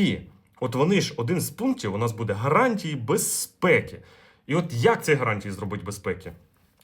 І от вони ж один з пунктів у нас буде гарантії безпеки. І от як ці гарантії зробити безпеки?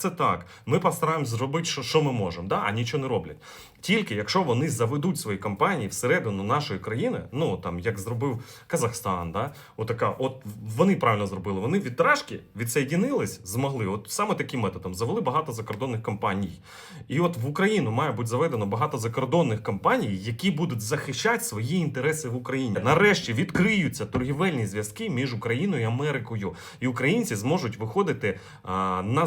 це так? Ми постараємось зробити, що, що ми можемо, да? а нічого не роблять. Тільки якщо вони заведуть свої компанії всередину нашої країни, ну там як зробив Казахстан, да? Отака, от вони правильно зробили. Вони від Рашки відсоєдінились, змогли. От саме таким методом завели багато закордонних компаній. І от в Україну має бути заведено багато закордонних компаній, які будуть захищати свої інтереси в Україні. Нарешті відкриються торгівельні зв'язки між Україною і Америкою, і українці зможуть виходити а, на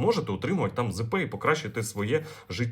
можете отримувати там ЗП і покращити своє життя.